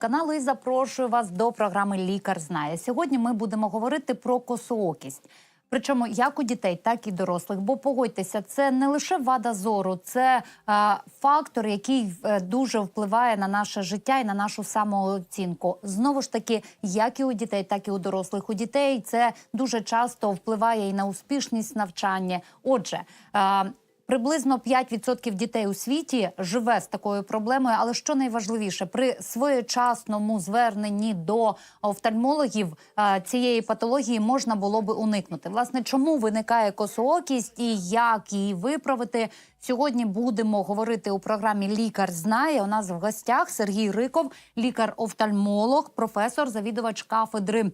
Канал і запрошую вас до програми Лікар знає. Сьогодні ми будемо говорити про косоокість. Причому як у дітей, так і дорослих. Бо погодьтеся, це не лише вада зору, це е, фактор, який е, дуже впливає на наше життя і на нашу самооцінку. Знову ж таки, як і у дітей, так і у дорослих. У дітей це дуже часто впливає і на успішність навчання. Отже. Е, Приблизно 5% дітей у світі живе з такою проблемою. Але що найважливіше, при своєчасному зверненні до офтальмологів е, цієї патології можна було би уникнути. Власне, чому виникає косоокість і як її виправити? Сьогодні будемо говорити у програмі Лікар знає. У нас в гостях Сергій Риков, лікар-офтальмолог, професор, завідувач кафедри.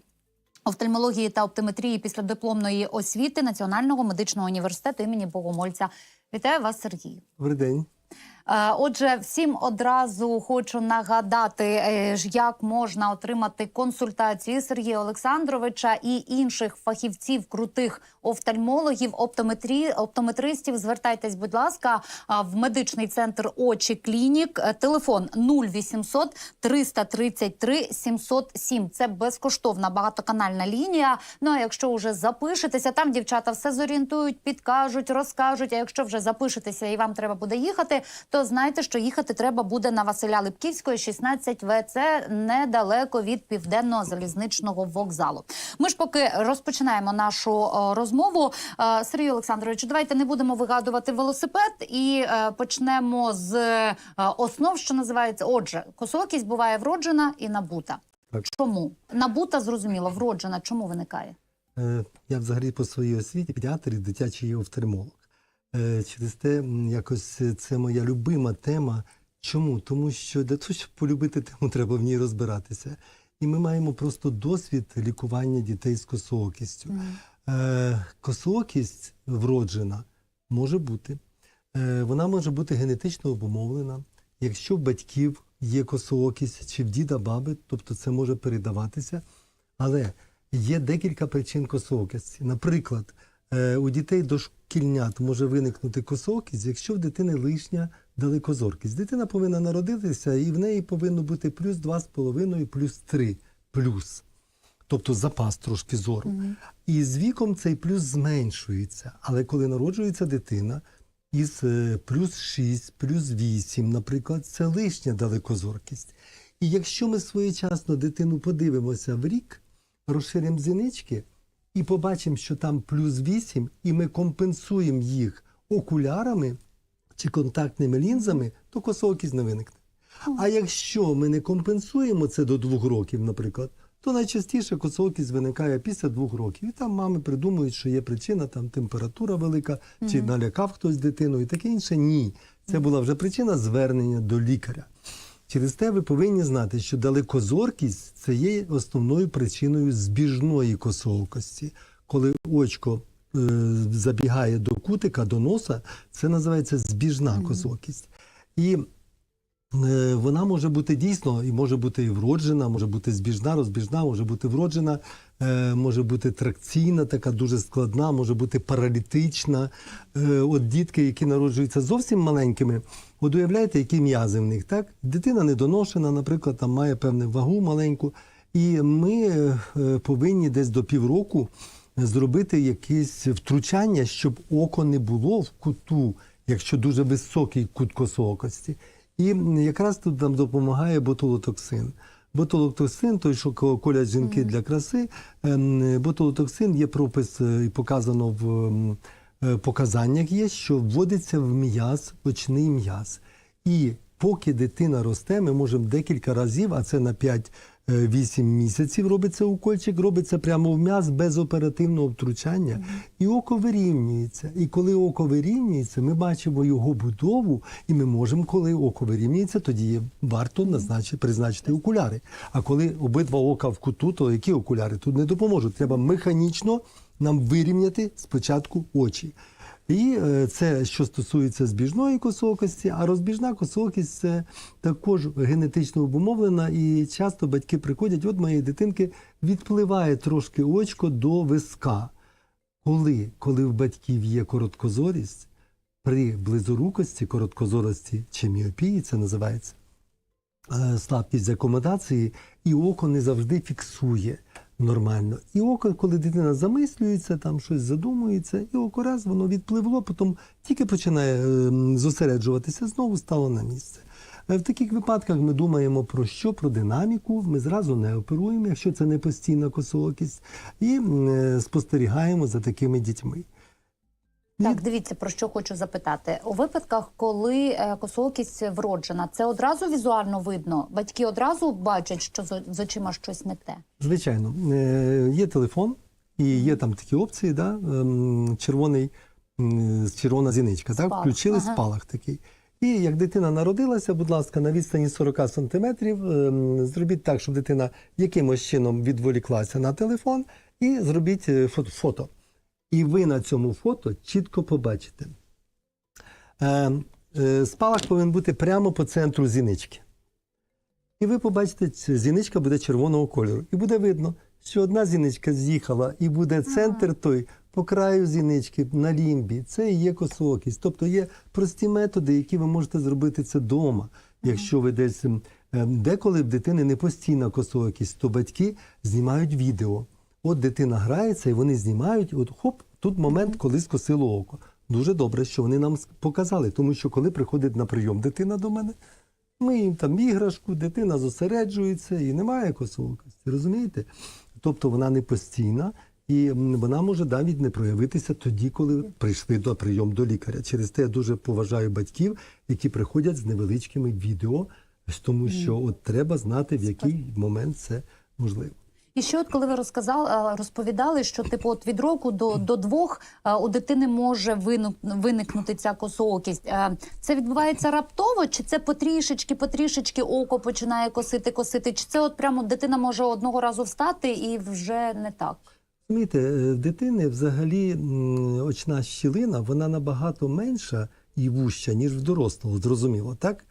Офтальмології та оптометрії післядипломної освіти Національного медичного університету імені Богомольця. Вітаю вас, Сергій. Добрий день. Е, Отже, всім одразу хочу нагадати, е, як можна отримати консультації Сергія Олександровича і інших фахівців, крутих офтальмологів, оптометрі, оптометристів. Звертайтесь, будь ласка, в медичний центр очі клінік. Е, Телефон 0800 333 707. Це безкоштовна багатоканальна лінія. Ну а якщо вже запишетеся, там дівчата все зорієнтують, підкажуть, розкажуть. А якщо вже запишетеся і вам треба буде їхати, то знайте, що їхати треба буде на Василя Липківської, 16 В. Це недалеко від південного залізничного вокзалу. Ми ж поки розпочинаємо нашу розмову. Е, Сергій Олександрович, давайте не будемо вигадувати велосипед і е, почнемо з е, основ, що називається. Отже, косоокість буває вроджена і набута. Так. Чому набута зрозуміло, вроджена? Чому виникає? Е, Я взагалі по своїй освіті педіатр і дитячий офтальмолог. Е, Через те якось е, це моя любима тема. Чому? Тому що для того, щоб полюбити тему, треба в ній розбиратися. І ми маємо просто досвід лікування дітей з косоокістю. Е, Косоокість вроджена може бути. Вона може бути генетично обумовлена. Якщо в батьків є косоокість чи в діда баби, тобто це може передаватися. Але є декілька причин косоокості. Наприклад, у дітей дошкільнят може виникнути косоокість, якщо в дитини лишня далекозоркість. Дитина повинна народитися, і в неї повинно бути плюс 2,5, плюс 3, плюс. Тобто запас трошки зору. І з віком цей плюс зменшується. Але коли народжується дитина із е, плюс 6, плюс 8, наприклад, це лишня далекозоркість. І якщо ми своєчасно дитину подивимося в рік, розширимо зінички і побачимо, що там плюс 8, і ми компенсуємо їх окулярами чи контактними лінзами, то косоокість не виникне. А якщо ми не компенсуємо це до двох років, наприклад, то найчастіше косоокість виникає після двох років. І там мами придумують, що є причина, там температура велика, чи налякав хтось дитину і таке інше. Ні. Це була вже причина звернення до лікаря. Через те ви повинні знати, що далекозоркість це є основною причиною збіжної косоокості. Коли очко е, забігає до кутика, до носа, це називається збіжна косоокість. І Е, Вона може бути дійсно і може бути і вроджена, може бути збіжна, розбіжна, може бути вроджена, е, може бути тракційна, така дуже складна, може бути паралітична. Е, От дітки, які народжуються зовсім маленькими, от уявляєте, які м'язи в них, так? Дитина недоношена, наприклад, там має певну вагу маленьку. І ми е, е, повинні десь до півроку зробити якесь втручання, щоб око не було в куту, якщо дуже високий кут косоокості. І якраз тут нам допомагає ботулотоксин. Ботулотоксин, той, що ко- колять жінки для краси, ем, ботулотоксин є пропис е, і показано в показаннях є, що вводиться в м'яз, очний м'яз. І поки дитина росте, ми можемо декілька разів, а це на 5-8 місяців робиться укольчик, робиться прямо в м'яз без оперативного втручання. І око вирівнюється. І коли око вирівнюється, ми бачимо його будову, і ми можемо, коли око вирівнюється, тоді варто назначити, призначити окуляри. А коли обидва ока в куту, то які окуляри тут не допоможуть. Треба механічно нам вирівняти спочатку очі. І е, це що стосується збіжної косоокості, а розбіжна косоокість це також генетично обумовлена, і часто батьки приходять, от моєї дитинки відпливає трошки очко до виска. Коли? Коли в батьків є короткозорість, при близорукості, короткозорості чи міопії, це називається, е, слабкість акомодації, і око не завжди фіксує нормально. І око, коли дитина замислюється, там щось задумується, і око раз воно відпливло, потім тільки починає е, зосереджуватися, знову стало на місце. Е, В таких випадках ми думаємо про що? Про динаміку. Ми зразу не оперуємо, якщо це не постійна косоокість, і е, спостерігаємо за такими дітьми. Так, дивіться, про що хочу запитати. У випадках, коли е, косоокість вроджена, це одразу візуально видно? Батьки одразу бачать, що з, очима щось не те. Звичайно, Е, є телефон, і є там такі опції, да? ем, червоний, червона зіничка. Так? Спалах, Включили ага. спалах такий. І як дитина народилася, будь ласка, на відстані 40 сантиметрів, ем, зробіть так, щоб дитина якимось чином відволіклася на телефон, і зробіть е, фото. І ви на цьому фото чітко побачите. Е, е, спалах повинен бути прямо по центру зінички. І ви побачите, зіничка буде червоного кольору. І буде видно, що одна зіничка з'їхала, і буде центр той по краю зінички на лімбі. Це і є косоокість. Тобто є прості методи, які ви можете зробити це вдома. Якщо ви десь ем, деколи в дитини не постійна косоокість, то батьки знімають відео. От дитина грається, і вони знімають, от хоп, тут момент, коли скосило око. Дуже добре, що вони нам показали, тому що коли приходить на прийом дитина до мене, ми їм там іграшку, дитина зосереджується і немає косоокості, розумієте? Тобто вона не постійна, і вона може навіть не проявитися тоді, коли прийшли до прийом до лікаря. Через те я дуже поважаю батьків, які приходять з невеличкими відео, тому що от треба знати, в який момент це можливо. І ще от коли ви розказали, розповідали, що типу от від року до, до двох у дитини може виникнути ця косоокість. Це відбувається раптово, чи це потрішечки, потрішечки око починає косити, косити? Чи це от прямо дитина може одного разу встати і вже не так? Розумієте, е, в дитини взагалі очна щілина вона набагато менша і вуща, ніж в дорослого, зрозуміло, так?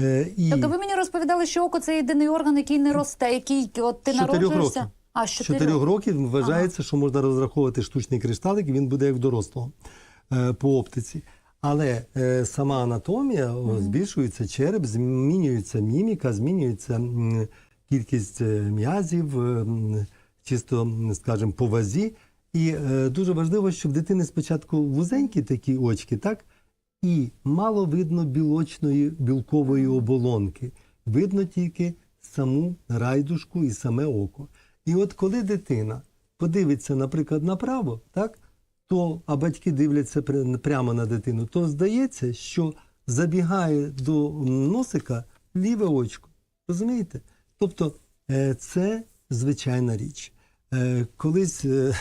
Е, І Тобто ви мені розповідали, що око це єдиний орган, який не росте, який от ти народжуєшся. А з чотирьох. років вважається, що можна розраховувати штучний кришталик, і він буде як дорослого е, по оптиці. Але е, сама анатомія о, збільшується череп, змінюється міміка, змінюється кількість м'язів, чисто, скажімо, по вазі. І дуже важливо, щоб дитини спочатку вузенькі такі очки, так? І мало видно білочної білкової оболонки. Видно тільки саму райдушку і саме око. І от коли дитина подивиться, наприклад, направо, так, то, а батьки дивляться прямо на дитину, то здається, що забігає до носика ліве очко. Розумієте? Тобто е, це звичайна річ. Е, Колись, е,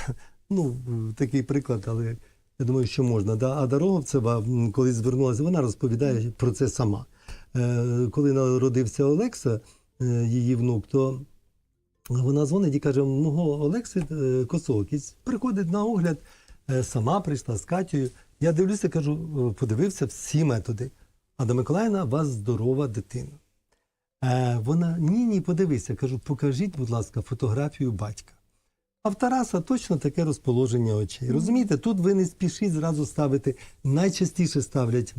ну, такий приклад, але я думаю, що можна. Да? Ада Роговцева, коли звернулася, вона розповідає про це сама. Е, Коли народився Олекса, е, її внук, то вона дзвонить і каже: мого Олекси е, косоокість. Приходить на огляд, сама прийшла з Катєю. Я дивлюся, кажу, подивився всі методи. Ада Миколаївна, у вас здорова дитина. Вона ні, ні, подивися. Кажу, покажіть, будь ласка, фотографію батька. А в Тараса точно таке розположення очей. Розумієте, тут ви не спішіть зразу ставити. Найчастіше ставлять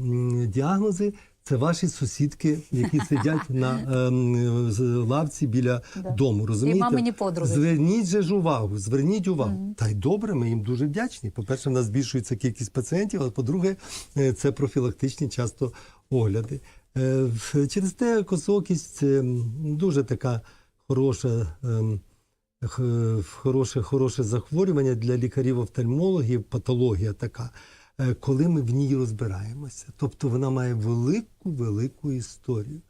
діагнози. Це ваші сусідки, які сидять на ем, з- лавці біля Да. дому. Розумієте? мамині подруги. Зверніть же ж увагу, зверніть увагу. Та й добре, ми їм дуже вдячні. По-перше, в нас збільшується кількість пацієнтів, а по-друге, е, це профілактичні часто огляди. Е, Через те косокість це дуже така хороша. ем, х- Хороше, хороше захворювання для лікарів-офтальмологів, патологія така, е, коли ми в ній розбираємося. Тобто вона має велику, велику історію.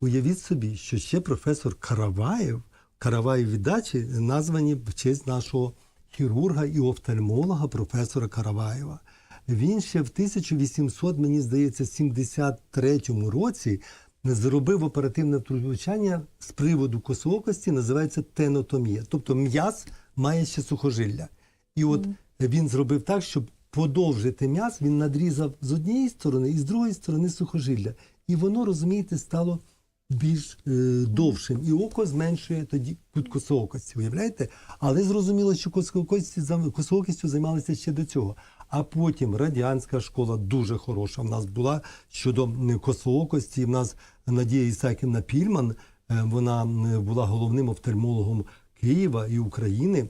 Уявіть собі, що ще професор Караваєв, Караваєв віддачі названі в честь нашого хірурга і офтальмолога професора Караваєва. Він ще в 1800, мені здається, 73 році зробив оперативне втручання з приводу косоокості, називається тенотомія. Тобто м'яз має ще сухожилля. І от він зробив так, щоб подовжити м'яз, він надрізав з однієї сторони і з другої сторони сухожилля. І воно, розумієте, стало більш е, довшим. І око зменшує тоді кут косоокості, уявляєте? Але зрозуміло, що косоокістю займалися ще до цього. А потім радянська школа дуже хороша в нас була щодо косоокості. В нас Надія Ісаківна Пільман, е, вона була головним офтальмологом Києва і України.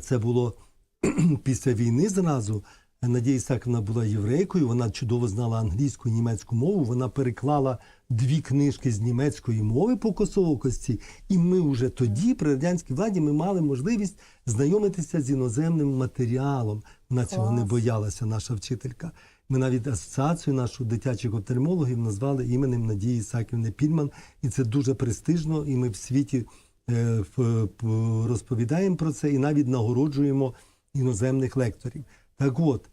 Це було після війни зразу. Надія Ісаківна була єврейкою, вона чудово знала англійську і німецьку мову. Вона переклала дві книжки з німецької мови по косоокості, і ми вже тоді, при радянській владі, ми мали можливість знайомитися з іноземним матеріалом. Вона цього не боялася, наша вчителька. Ми навіть асоціацію нашу дитячих офтальмологів назвали іменем Надії Ісаківни Пільман, і це дуже престижно. І ми в світі е, розповідаємо про це і навіть нагороджуємо іноземних лекторів. Так от,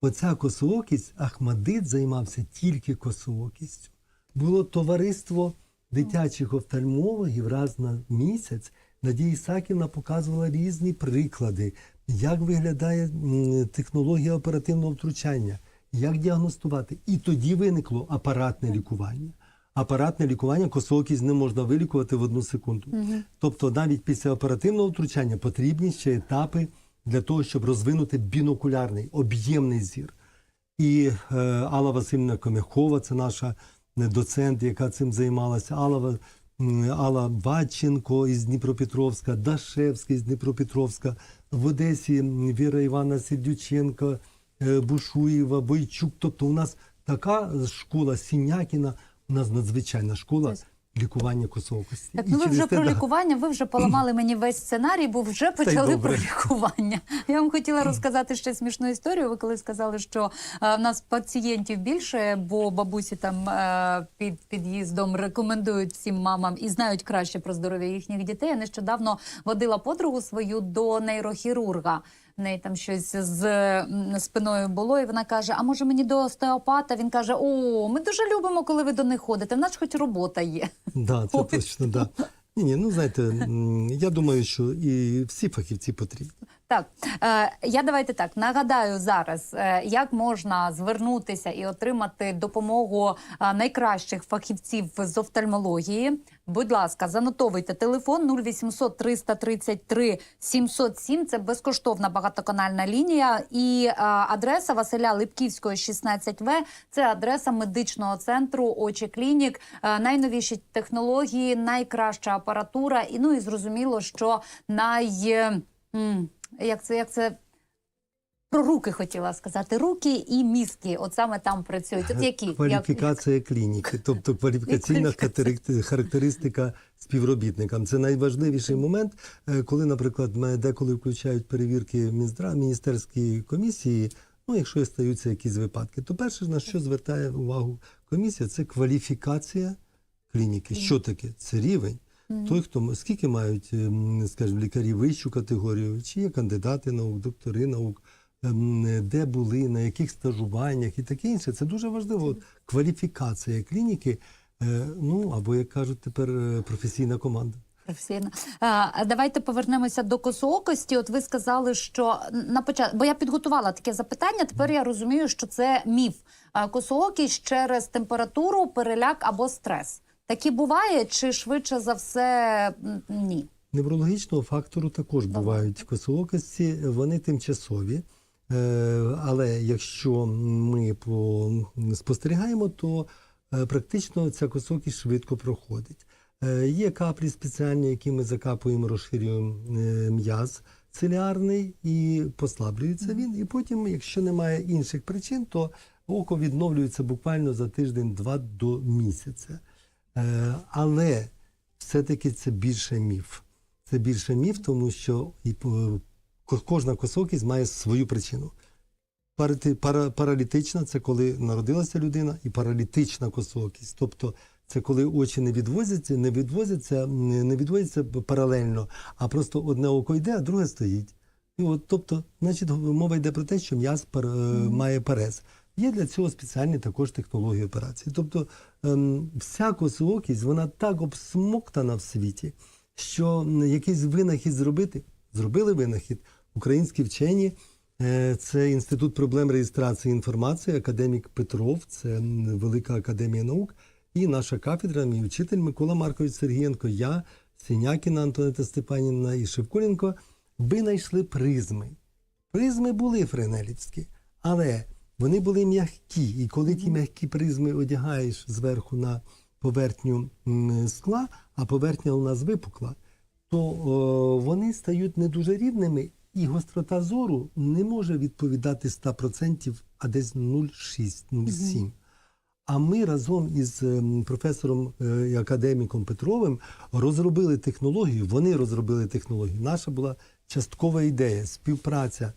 оця косоокість, Ахмадит займався тільки косоокістю. Було товариство дитячих офтальмологів раз на місяць. Надія Ісаківна показувала різні приклади, як виглядає технологія оперативного втручання, як діагностувати. І тоді виникло апаратне лікування. Апаратне лікування косоокість не можна вилікувати в одну секунду. Тобто навіть після оперативного втручання потрібні ще етапи для того, щоб розвинути бінокулярний, об'ємний зір. І е, Алла Васильівна Комяхова, це наша е, доцент, яка цим займалася. Алла, Алла Вадченко із Дніпропетровська, Дашевський з Дніпропетровська, в Одесі Віра Івана Сердюченко, е, Бушуєва, Бойчук. Тобто у нас така школа Сінякіна, у нас надзвичайна школа лікування косоокості. Так, ну ви вже про лікування, ви вже поламали мені весь сценарій, бо вже почали про лікування. Я вам хотіла розказати ще смішну історію. Ви коли сказали, що е, в нас пацієнтів більше, бо бабусі там е, під під'їздом рекомендують всім мамам і знають краще про здоров'я їхніх дітей. Я нещодавно водила подругу свою до нейрохірурга. В неї там щось з спиною було, і вона каже: А може мені до остеопата? Він каже: О, ми дуже любимо, коли ви до них ходите. В нас хоч робота є. Да, це Ой. точно, да. Ні, ні, ну знаєте, я думаю, що і всі фахівці потрібні. Так, е, я давайте так нагадаю зараз, е, як можна звернутися і отримати допомогу е, найкращих фахівців з офтальмології. Будь ласка, занотовуйте телефон 0800 333 707. Це безкоштовна багатоканальна лінія. І адреса Василя Липківського, 16В. Це адреса медичного центру Очі Клінік. Найновіші технології, найкраща апаратура. І ну і зрозуміло, що най. Як це, як це про руки хотіла сказати. Руки і мізки. От саме там працюють. От які як, Кваліфікація клініки, тобто кваліфікаційна характеристика співробітникам. Це найважливіший момент, е, коли, наприклад, мене деколи включають перевірки Мінздра, міністерські комісії. Ну, якщо стаються якісь випадки, то перше, на що звертає увагу комісія, це кваліфікація клініки. Що таке? Це рівень. Той, хто скільки мають, ем, скажімо, лікарі вищу категорію, чи є кандидати наук, доктори наук, ем, де були, на яких стажуваннях і таке інше. Це дуже важливо. От, кваліфікація клініки, е, ну або як кажуть тепер е, професійна команда. професійно. А, давайте повернемося до косоокості. От ви сказали, що на початку, бо я підготувала таке запитання. Тепер я розумію, що це міф. Косоокість через температуру, переляк або стрес. Такі буває, чи швидше за все ні? Неврологічного фактору також бувають косоокості, вони тимчасові. Е, Але якщо ми спостерігаємо, то е, практично ця косоокість швидко проходить. Е, Є каплі спеціальні, які ми закапуємо, розширюємо м'яз циліарний і послаблюється він. І потім, якщо немає інших причин, то око відновлюється буквально за тиждень-два до місяця. Е, Але все-таки це більше міф. Це більше міф, тому що і кожна косокість має свою причину. Паралітична це коли народилася людина, і паралітична косокість. Тобто це коли очі не відвозяться, не відвозяться, не відводяться паралельно, а просто одне око йде, а друге стоїть. І от, тобто, значить, мова йде про те, що м'яз е, має парез. Є для цього спеціальні також технології операції. Тобто ем, вся косоокість, вона так обсмоктана в світі, що якийсь винахід зробити, зробили винахід. Українські вчені, е, це Інститут проблем реєстрації інформації, академік Петров, це Велика академія наук, і наша кафедра, мій вчитель Микола Маркович Сергієнко, я, Сінякіна Антонета Степанівна і Шевкуленко винайшли призми. Призми були френелівські, але вони були м'які. І коли ті м'які призми одягаєш зверху на поверхню скла, а поверхня у нас випукла, то о, вони стають не дуже рівними, і гострота зору не може відповідати 100%, а десь 0,6-0,7. А ми разом із ем, професором е, і академіком Петровим розробили технологію. Вони розробили технологію. Наша була часткова ідея, співпраця.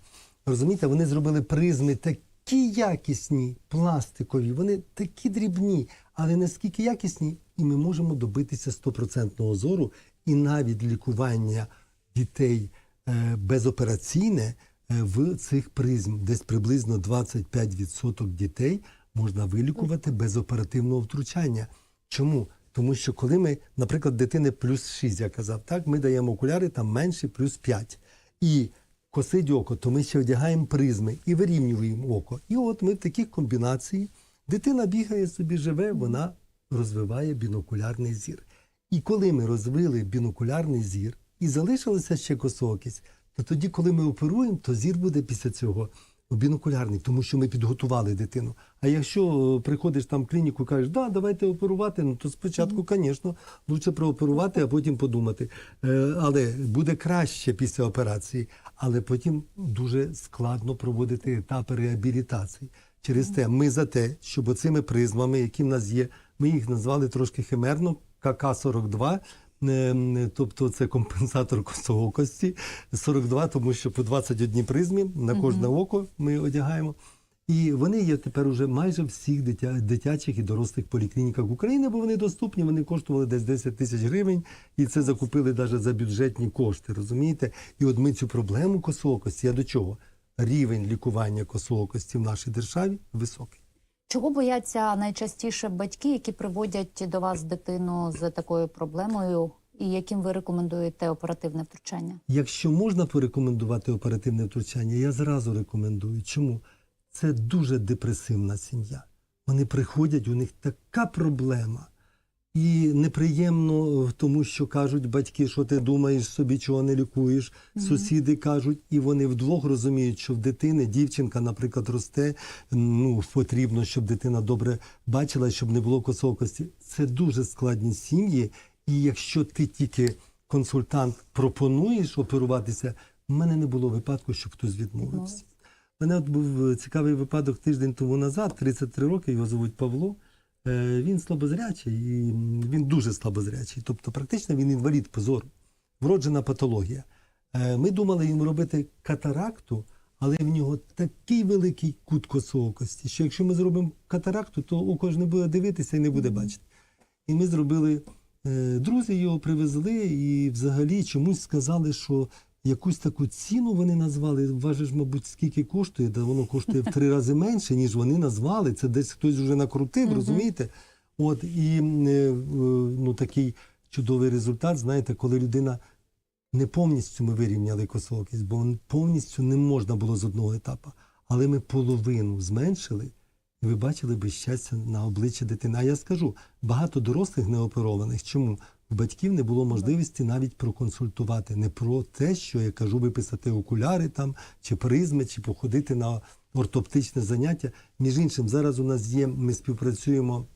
Розумієте, вони зробили призми такі якісні, пластикові, вони такі дрібні, але наскільки якісні, і ми можемо добитися стопроцентного зору, і навіть лікування дітей е, безопераційне е, в цих призм, десь приблизно 25% дітей можна вилікувати без оперативного втручання. Чому? Тому що коли ми, наприклад, дитини плюс 6, я казав, так, ми даємо окуляри там менше плюс 5. І косить око, то ми ще одягаємо призми і вирівнюємо око. І от ми в таких комбінації, дитина бігає собі, живе, вона розвиває бінокулярний зір. І коли ми розвили бінокулярний зір і залишилася ще косокість, то тоді, коли ми оперуємо, то зір буде після цього бінокулярний, тому що ми підготували дитину. А якщо е, приходиш там в клініку і кажеш, да, давайте оперувати, ну то спочатку, звісно, лучше прооперувати, а потім подумати. Е, Але буде краще після операції, але потім дуже складно проводити етапи реабілітації. Через те ми за те, щоб оцими призмами, які в нас є, ми їх назвали трошки химерно КК-42, Е, Тобто це компенсатор косоокості 42, тому що по 21 призмі на кожне око ми одягаємо. І вони є тепер уже майже в всіх дитя, дитячих і дорослих поліклініках України, бо вони доступні, вони коштували десь 10 тисяч гривень, і це закупили навіть за бюджетні кошти. Розумієте? І от ми цю проблему косоокості, я до чого? Рівень лікування косоокості в нашій державі високий. Чого бояться найчастіше батьки, які приводять до вас дитину з такою проблемою, і яким ви рекомендуєте оперативне втручання? Якщо можна порекомендувати оперативне втручання, я зразу рекомендую. Чому? Це дуже депресивна сім'я. Вони приходять, у них така проблема. І неприємно, тому що кажуть батьки, що ти думаєш собі, чого не лікуєш. Сусіди кажуть, і вони вдвох розуміють, що в дитини дівчинка, наприклад, росте. Ну потрібно, щоб дитина добре бачила, щоб не було косокості. Це дуже складні сім'ї. І якщо ти тільки консультант пропонуєш оперуватися, в мене не було випадку, щоб хтось відмовився. У мене от був е, цікавий випадок тиждень тому назад, 33 роки, його звуть Павло. Е, Він слабозрячий, і він дуже слабозрячий. Тобто, практично він інвалід по зору, вроджена патологія. Е, Ми думали йому робити катаракту, але в нього такий великий кут косоокості, що якщо ми зробимо катаракту, то око ж не буде дивитися і не буде бачити. І ми зробили, е, друзі його привезли і взагалі чомусь сказали, що якусь таку ціну вони назвали. Важиш, мабуть, скільки коштує, да воно коштує в три рази менше, ніж вони назвали. Це десь хтось вже накрутив, розумієте? От і е, ну, такий чудовий результат, знаєте, коли людина не повністю ми вирівняли косоокість, бо повністю не можна було з одного етапу. Але ми половину зменшили, і ви бачили би щастя на обличчі дитини. А я скажу, багато дорослих неоперованих. Чому? Батьків не було можливості навіть проконсультувати не про те, що я кажу, виписати окуляри там, чи призми, чи походити на ортоптичне заняття. Між іншим, зараз у нас є, ми співпрацюємо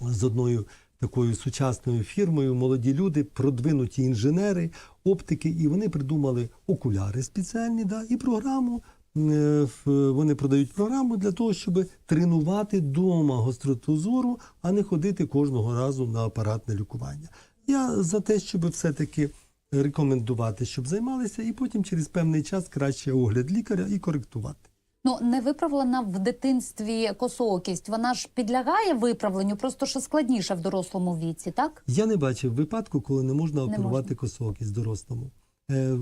з одною такою сучасною фірмою, молоді люди, продвинуті інженери, оптики, і вони придумали окуляри спеціальні, да, і програму. Е, Вони продають програму для того, щоб тренувати дома гостроту зору, а не ходити кожного разу на апаратне лікування. Я за те, щоб все-таки рекомендувати, щоб займалися, і потім через певний час краще огляд лікаря і коректувати. Ну, не виправлена в дитинстві косоокість. Вона ж підлягає виправленню, просто що складніше в дорослому віці, так? Я не бачив випадку, коли не можна Не оперувати можна. косоокість дорослому. Е,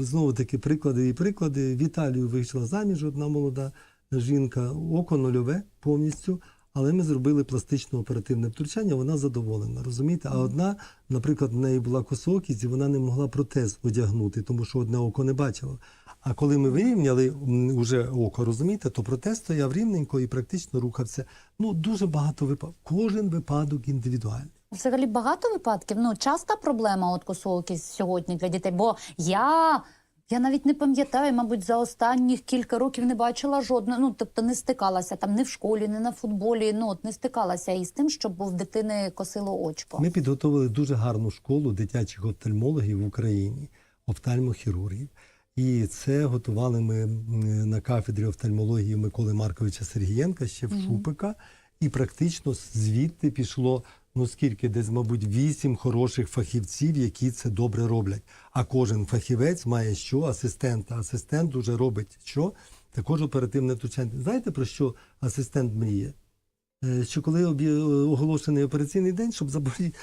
Знову таки приклади і приклади. В Італію вийшла заміж одна молода жінка, око нульове повністю, але ми зробили пластично оперативне втручання, вона задоволена, розумієте? А одна, наприклад, в неї була косоокість, і вона не могла протез одягнути, тому що одне око не бачило. А коли ми вирівняли м, уже око, розумієте, то протез стояв рівненько і практично рухався. Ну, дуже багато випадків. Кожен випадок індивідуальний. Взагалі багато випадків. Ну, часта проблема от косоокість сьогодні для дітей. Бо я, Я навіть не пам'ятаю, мабуть, за останніх кілька років не бачила жодного. Ну тобто не стикалася там ні в школі, ні на футболі. Ну от не стикалася із тим, щоб в дитини косило очко. Ми підготовили дуже гарну школу дитячих офтальмологів в Україні, офтальмохірургів. І це готували ми на кафедрі офтальмології Миколи Марковича Сергієнка ще в Шупика. І практично звідти пішло ну скільки, десь, мабуть, вісім хороших фахівців, які це добре роблять. А кожен фахівець має що? Асистента. Асистент уже робить що? Також оперативне втручання. Знаєте про що асистент мріє? Е, що коли об'є- оголошений операційний день, щоб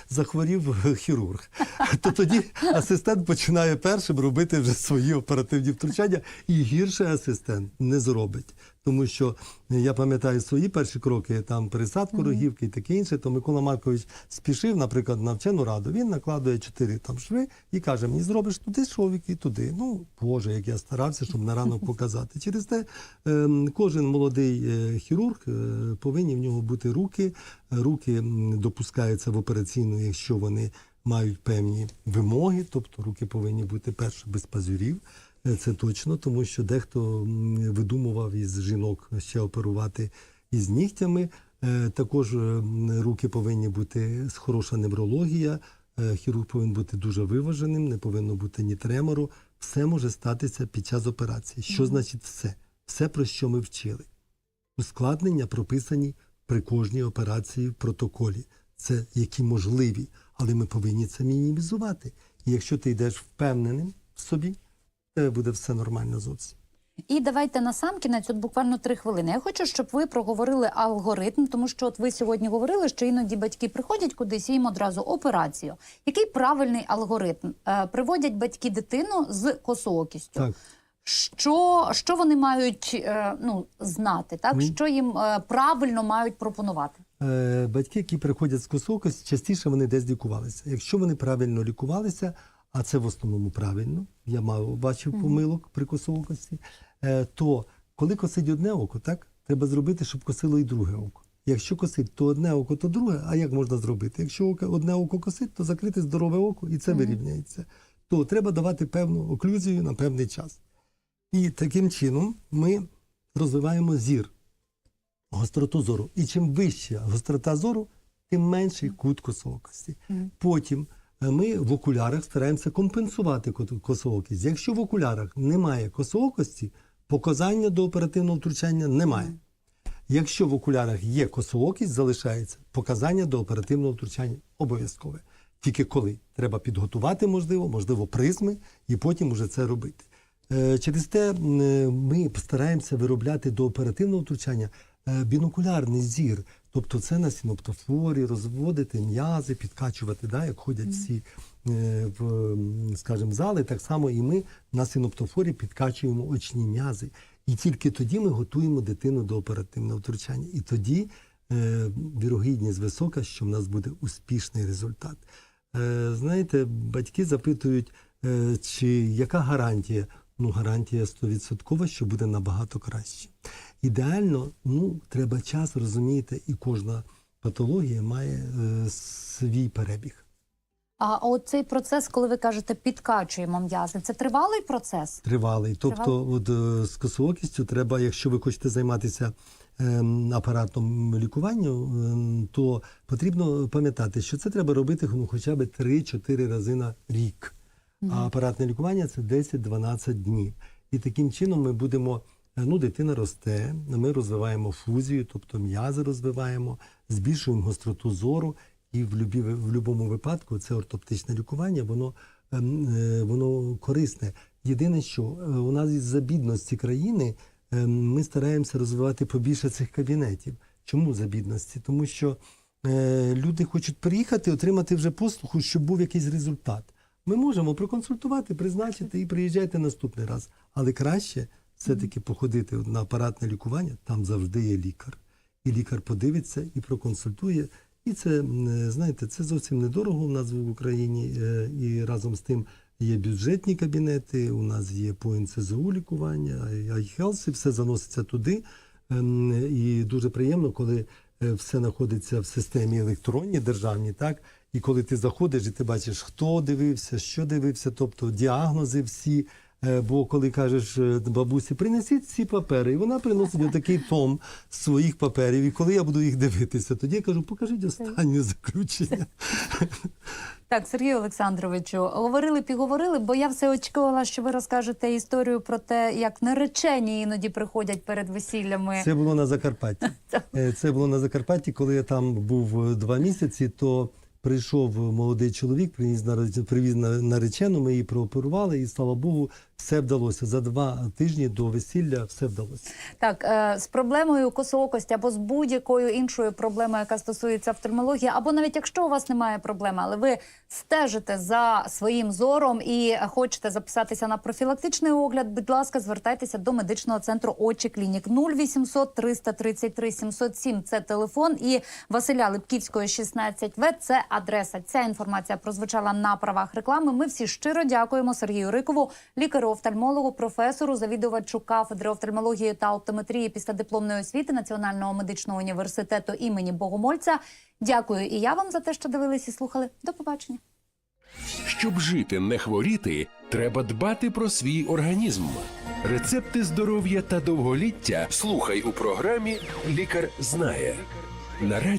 захворів хірург, то тоді асистент починає першим робити вже свої оперативні втручання, і гірше асистент не зробить. Тому що я пам'ятаю свої перші кроки, там пересадку рогівки і таке інше, то Микола Маркович спішив, наприклад, на вчену раду. Він накладує чотири там шви і каже: мені зробиш туди шовик і туди. Ну, Боже, як я старався, щоб на ранок показати. Через те ем, кожен молодий е, хірург е, повинні в нього бути руки. Руки допускаються в операційну, якщо вони мають певні вимоги, тобто руки повинні бути перше без пазурів. Е, Це точно, тому що дехто видумував із жінок ще оперувати із нігтями. Е, Також е, руки повинні бути з хороша неврологія. Хірург повинен бути дуже виваженим, не повинно бути ні тремору. Все може статися під час операції. Що значить все? Все, про що ми вчили. Ускладнення прописані при кожній операції в протоколі. Це які можливі, але ми повинні це мінімізувати. І якщо ти йдеш впевненим в собі, буде все нормально зовсім. І давайте на сам кінець, от буквально три хвилини. Я хочу, щоб ви проговорили алгоритм, тому що от ви сьогодні говорили, що іноді батьки приходять кудись і їм одразу операцію. Який правильний алгоритм? Е, приводять батьки дитину з косоокістю. Так. Що, що вони мають е, ну, знати, так? Мгм. Що їм е, правильно мають пропонувати? Е, батьки, які приходять з косокості, частіше вони десь лікувалися. Якщо вони правильно лікувалися, а це в основному правильно, я мав бачив помилок при косоокості, е, то коли косить одне око, так треба зробити, щоб косило і друге око. Якщо косить то одне око, то друге, а як можна зробити? Якщо одне око косить, то закрити здорове око і це вирівняється. То треба давати певну оклюзію на певний час. І таким чином ми розвиваємо зір гостроту зору. І чим вища гострота зору, тим менший кут косоокості. Потім ми в окулярах стараємося компенсувати косоокість. Якщо в окулярах немає косоокості, показання до оперативного втручання немає. Якщо в окулярах є косоокість, залишається показання до оперативного втручання обов'язкове. Тільки коли треба підготувати, можливо, можливо, призми, і потім уже це робити. Е, Через те е, ми стараємося виробляти до оперативного втручання бінокулярний зір. Тобто це на синоптофорі, розводити м'язи, підкачувати, да, як ходять всі е, в скажімо, зали, так само і ми на синоптофорі підкачуємо очні м'язи. І тільки тоді ми готуємо дитину до оперативного втручання. І тоді е, вірогідність висока, що в нас буде успішний результат. Е, знаєте, батьки запитують, е, чи яка гарантія? Ну, гарантія 100%, що буде набагато краще. Ідеально, ну, треба час розумієте, і кожна патологія має е, свій перебіг. А от цей процес, коли ви кажете, підкачуємо м'язи, це тривалий процес? Тривалий. Тобто, от, е, з косоокістю треба, якщо ви хочете займатися ем, апаратом лікування, ем, то потрібно пам'ятати, що це треба робити ну, хоча б 3-4 рази на рік. А апаратне лікування це 10-12 днів. І таким чином ми будемо. Ну, дитина росте, ми розвиваємо фузію, тобто м'язи розвиваємо, збільшуємо гостроту зору, і в любі, в будь-якому випадку це ортоптичне лікування, воно, ем, е, воно корисне. Єдине, що е, у нас із-за бідності країни ем, ми стараємося розвивати побільше цих кабінетів. Чому за бідності? Тому що е, люди хочуть приїхати, отримати вже послугу, щоб був якийсь результат. Ми можемо проконсультувати, призначити і приїжджайте наступний раз. Але краще все-таки походити на апаратне лікування, там завжди є лікар. І лікар подивиться і проконсультує. І це, знаєте, це зовсім недорого у нас в Україні. е, І разом з тим є бюджетні кабінети, у нас є по НСЗУ лікування, iHealth, і все заноситься туди. Ем, І дуже приємно, коли е, все знаходиться в системі електронній державній, так? І коли ти заходиш і ти бачиш, хто дивився, що дивився, тобто діагнози всі, Бо коли кажеш е, бабусі, принесіть ці папери, і вона приносить отакий том своїх паперів. І коли я буду їх дивитися, тоді я кажу, покажіть останнє заключення. Так, Сергію Олександровичу, говорили, піговорили, бо я все очікувала, що ви розкажете історію про те, як наречені іноді приходять перед весіллями. Це було на Закарпатті. Е, Це було на Закарпатті, коли я там був е, два місяці, то прийшов молодий чоловік, приніс привіз на- наречену, ми її прооперували, і слава Богу, все вдалося. За два тижні до весілля все вдалося. Так, е, з проблемою косоокості або з будь-якою іншою проблемою, яка стосується офтальмології, або навіть якщо у вас немає проблеми, але ви стежите за своїм зором і хочете записатися на профілактичний огляд, будь ласка, звертайтеся до медичного центру очі клінік 0800 333 707 – Це телефон і Василя Липківського 16 В. Це адреса. Ця інформація прозвучала на правах реклами. Ми всі щиро дякуємо Сергію Рикову, лікарю-офтальмологу, професору, завідувачу кафедри офтальмології та оптометрії після дипломної освіти Національного медичного університету імені Богомольця. Дякую і я вам за те, що дивились і слухали. До побачення. Щоб жити, не хворіти, треба дбати про свій організм. Рецепти здоров'я та довголіття слухай у програмі Лікар знає на